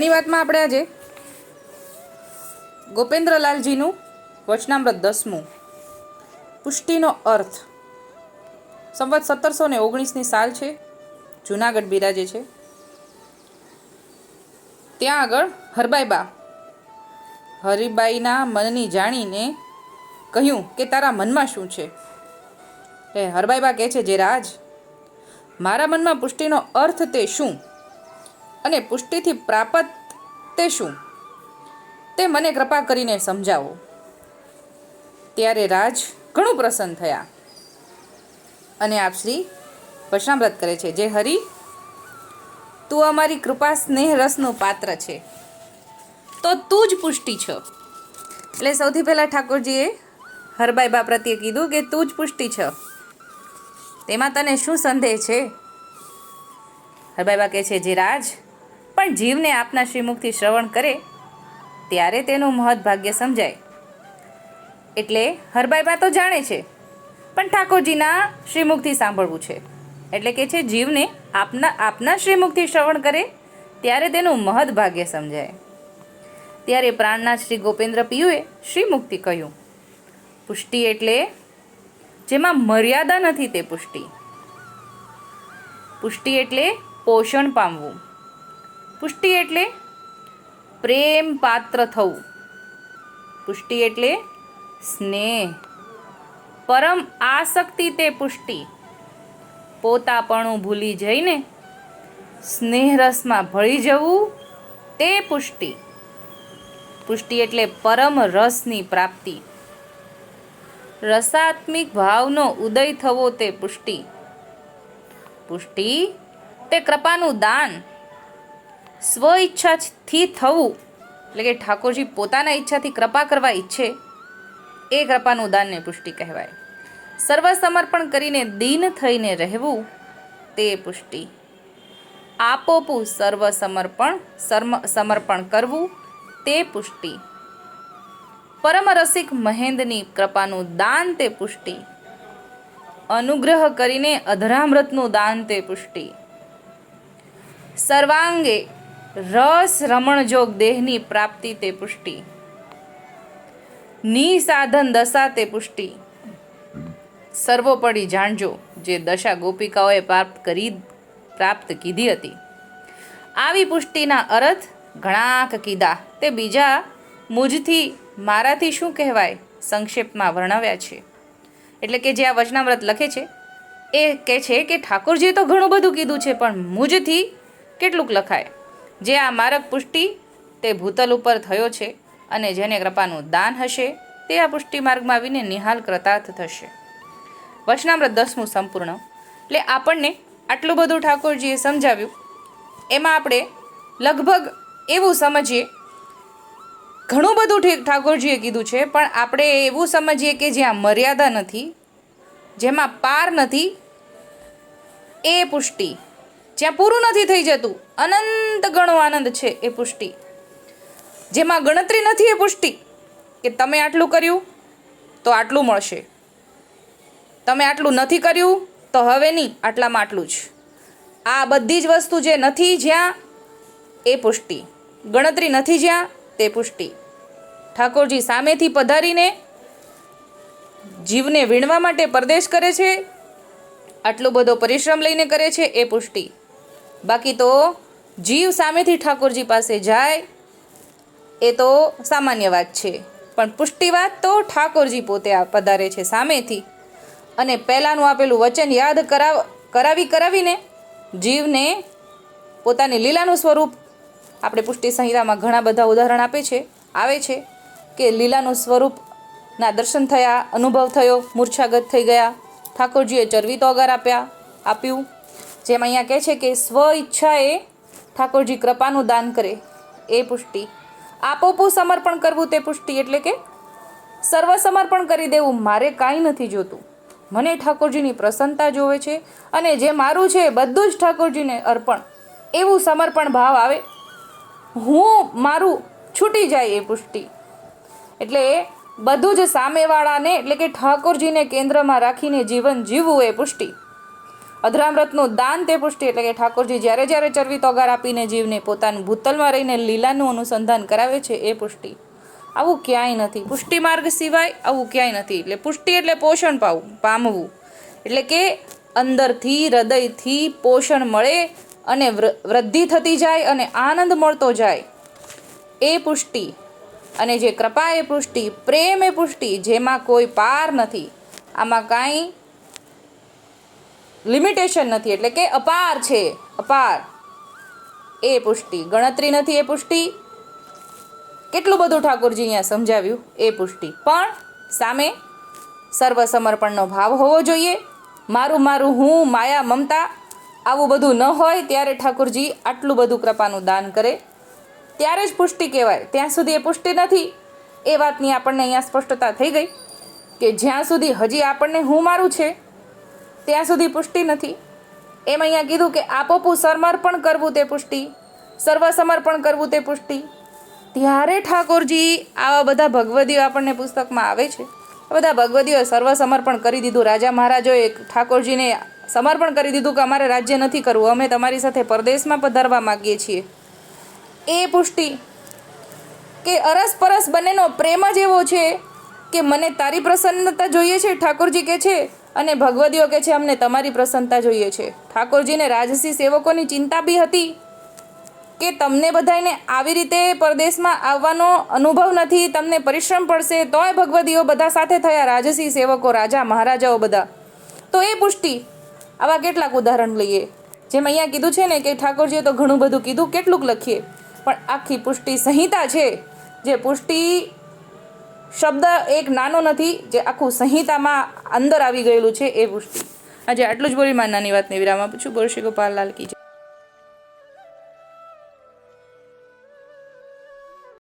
ની વાતમાં આપણે આજે ગોપેન્દ્રલાલજીનું વચનામૃત દસમું. પુષ્ટિનો અર્થ. સંવત સત્તરસો ને ઓગણીસની સાલ છે. જુનાગઢ બિરાજે છે. ત્યાં આગળ હરબાઈબા. હરિબાઈના મનની જાણીને કહ્યું કે તારા મનમાં શું છે? એ હરબાઈબા કહે છે, જે રાજ, મારા મનમાં પુષ્ટિનો અર્થ તે શું? અને પુષ્ટિથી પ્રાપ્ત તે શું? તે મને કૃપા કરીને સમજાવો. ત્યારે રાજ ઘણું પ્રસન્ન થયા. અને આપ શ્રી વચનામૃત કરે છે જે હરિ, તું અમારી કૃપા સ્નેહ રસનું પાત્ર છે. તો તું જ પુષ્ટિ છો. એટલે સૌથી પહેલાં ઠાકોરજીએ હરબાઈબા પ્રત્યે કીધું કે તું જ પુષ્ટિ છો. તેમાં તને શું સંદેહ છે? હરબાઈબા કહે છે, જે રાજ પણ જીવને આપના શ્રીમુખથી શ્રવણ કરે, ત્યારે તેનું મહદ ભાગ્ય સમજાય. એટલે હરબાઈબા તો જાણે છે, પણ ઠાકોરજીના શ્રીમુખથી સાંભળવું છે. એટલે કે છે, જીવને આપના આપના શ્રીમુખથી શ્રવણ કરે, ત્યારે તેનું મહદ ભાગ્ય સમજાય. ત્યારે પ્રાણનાથ શ્રી ગોપેન્દ્ર પિયુએ શ્રીમુક્તિ કહ્યું, પુષ્ટિ એટલે જેમાં મર્યાદા નથી તે પુષ્ટિ. પુષ્ટિ એટલે પોષણ પામવું. પુષ્ટિ એટલે પ્રેમ પાત્ર થવું. પુષ્ટિ એટલે સ્નેહ. પરમ આસક્તિ તે પુષ્ટિ. પોતાપણું ભૂલી જઈને સ્નેહ રસમાં ભળી જવું તે પુષ્ટિ. પુષ્ટિ એટલે પરમ રસની પ્રાપ્તિ. રસાત્મિક ભાવનો ઉદય થવો તે પુષ્ટિ. પુષ્ટિ તે કૃપાનું દાન. સ્વ ઈચ્છાથી થવું. એટલે કે ઠાકોરજી પોતાના ઈચ્છાથી કૃપા કરવા ઈચ્છે, એ કૃપાનું દાનને પુષ્ટિ કહેવાય. સર્વ સમર્પણ કરીને દીન થઈને રહેવું, તે પુષ્ટિ. આપોપું સર્વ સમર્પણ સર્મ, સમર્પણ કરવું, તે પુષ્ટિ. પરમ રસિક મહેન્દ્રની કૃપાનું દાન, તે પુષ્ટિ. અનુગ્રહ કરીને અધરામૃતનું દાન, તે પુષ્ટિ. સર્વાંગે રસ રમણજોગ દેહની પ્રાપ્તિ તે પુષ્ટિ. નિસાધન દશા તે પુષ્ટિ. સર્વોપરી જાણજો, જે દશા ગોપિકાઓએ પ્રાપ્ત કરી, પ્રાપ્ત કીધી હતી. આવી પુષ્ટિના અર્થ ઘણાક કીધા. તે બીજા મુજથી મારાથી શું કહેવાય? સંક્ષેપમાં વર્ણવ્યા છે. એટલે કે જે આ વચનાવ્રત લખે છે, એ કહે છે કે ઠાકોરજીએ તો ઘણું બધું કીધું છે, પણ મુજથી કેટલુંક લખાય? જે આ મારક પુષ્ટિ તે ભૂતલ ઉપર થયો છે અને જેને કૃપાનું દાન હશે, તે આ પુષ્ટિ માર્ગમાં આવીને નિહાલ કૃતાર્થ થશે. વચનામ્રત દસમું સંપૂર્ણ. એટલે આપણને આટલું બધું ઠાકોરજીએ સમજાવ્યું. એમાં આપણે લગભગ એવું સમજીએ. ઘણું બધું ઠાકોરજીએ કીધું છે, પણ આપણે એવું સમજીએ કે જ્યાં મર્યાદા નથી, જેમાં પાર નથી, એ પુષ્ટિ. જ્યાં પૂરું નથી થઈ જતું, અનંત ગણો આનંદ છે એ પુષ્ટિ. જેમાં ગણતરી નથી એ પુષ્ટિ કે તમે આટલું કર્યું તો આટલું મળશે. તમે આટલું નથી કર્યું તો હવે નહીં, આટલામાં આટલું જ. આ બધી જ વસ્તુ જે નથી જ્યાં, એ પુષ્ટિ. ગણતરી નથી જ્યાં, તે પુષ્ટિ. ઠાકોરજી સામેથી પધારીને જીવને વીણવા માટે પરદેશ કરે છે, આટલો બધો પરિશ્રમ લઈને કરે છે, એ પુષ્ટિ. બાકી તો જીવ સામેથી ઠાકોરજી પાસે જાય એ તો સામાન્ય વાત છે. પણ પુષ્ટિ વાત તો ઠાકોરજી પોતે આ પધારે છે સામેથી. અને પહેલાંનું આપેલું વચન યાદ કરાવ, કરાવી, કરાવીને જીવને પોતાની લીલાનું સ્વરૂપ આપણે પુષ્ટિ સંહિતામાં ઘણા બધા ઉદાહરણ આપે છે, આવે છે કે લીલાનું સ્વરૂપના દર્શન થયા, અનુભવ થયો, મૂર્છાગત થઈ ગયા, ઠાકોરજીએ ચરવી તોગાર આપ્યા, આપ્યું. જેમ અહીંયા કહે છે કે સ્વ ઈચ્છાએ ઠાકોરજી કૃપાનું દાન કરે. એ પુષ્ટિ. આપોપો સમર્પણ કરવું તે પુષ્ટિ એટલે કે સર્વ સમર્પણ કરી દેવું. મારે કાંઈ નથી જોતું. મને ઠાકોરજીની પ્રસન્નતા જોવે છે અને જે મારું છે બધું જ ઠાકોરજીને અર્પણ. એવું સમર્પણ ભાવ આવે. હું મારું છૂટી જાય એ પુષ્ટિ. એટલે બધું જ સામેવાળાને એટલે કે ઠાકોરજીને કેન્દ્રમાં રાખીને જીવન જીવવું એ પુષ્ટિ. અધરામૃતનું દાન તે પુષ્ટિ એટલે કે ઠાકોરજી જ્યારે જ્યારે ચરવી તોગાર આપીને જીવને પોતાનું ભૂતલમાં રહીને લીલાનું અનુસંધાન કરાવે છે એ પુષ્ટિ. આવું ક્યાંય નથી. પુષ્ટિ માર્ગ સિવાય આવું ક્યાંય નથી. એટલે પુષ્ટિ એટલે પોષણ પાવું, પામવું. એટલે કે અંદરથી, હૃદયથી પોષણ મળે અને વૃદ્ધિ થતી જાય અને આનંદ મળતો જાય. એ પુષ્ટિ. અને જે કૃપા એ પુષ્ટિ, પ્રેમ એ પુષ્ટિ, જેમાં કોઈ પાર નથી. આમાં કાંઈ લિમિટેશન નથી, એટલે કે અપાર છે, અપાર. એ પુષ્ટિ. ગણતરી નથી એ પુષ્ટિ. કેટલું બધું ઠાકોરજી અહીંયા સમજાવ્યું? એ પુષ્ટિ. પણ સામે સર્વસમર્પણનો ભાવ હોવો જોઈએ. મારું મારું હું, માયા મમતા, આવું બધું ન હોય ત્યારે ઠાકોરજી આટલું બધું કૃપાનું દાન કરે. ત્યારે જ પુષ્ટિ કહેવાય. ત્યાં સુધી એ પુષ્ટિ નથી. એ વાતની આપણને અહીંયા સ્પષ્ટતા થઈ ગઈ કે જ્યાં સુધી હજી આપણને હું મારું છે ત્યાં સુધી પુષ્ટિ નથી. એમ અહીંયા કીધું કે આપોપું સમર્પણ કરવું તે પુષ્ટિ સર્વ સમર્પણ કરવું તે પુષ્ટિ. ત્યારે ઠાકોરજી આવા બધા ભગવદીઓ આપણને પુસ્તકમાં આવે છે. બધા ભગવદીઓએ સર્વ સમર્પણ કરી દીધું. રાજા મહારાજોએ ઠાકોરજીને સમર્પણ કરી દીધું કે અમારે રાજ્ય નથી કરવું. અમે તમારી સાથે પરદેશમાં પધારવા માગીએ છીએ. એ પુષ્ટિ કે અરસપરસ બંનેનો પ્રેમ જ એવો છે કે મને તારી પ્રસન્નતા જોઈએ છે? ઠાકોરજી કે છે અને ભગવદીઓ કે છે, અમને તમારી પ્રસન્નતા જોઈએ છે. ઠાકોરજીને રાજસી સેવકોની ચિંતા બી હતી કે તમને બધાને આવી રીતે પરદેશમાં આવવાનો અનુભવ નથી, તમને પરિશ્રમ પડશે, તોય ભગવદીઓ બધા સાથે થયા, રાજસી સેવકો, રાજા, મહારાજાઓ બધા. તો એ પુષ્ટિ, આવા કેટલાક ઉદાહરણ લઈએ. જેમ અહીંયા કીધું છે ને કે ઠાકોરજીએ તો ઘણું બધું કીધું, કેટલુંક લખીએ. પણ આખી પુષ્ટિ સંહિતા છે, જે પુષ્ટિ શબ્દ એક નાનો નથી, જે આખું સંહિતામાં અંદર આવી ગયેલું છે એ વૃષ્ટિ આજે આટલું જ બોલી, મારી નાની વાતને વિરામ આપું છું બોલ ગોપાલ લાલ કી.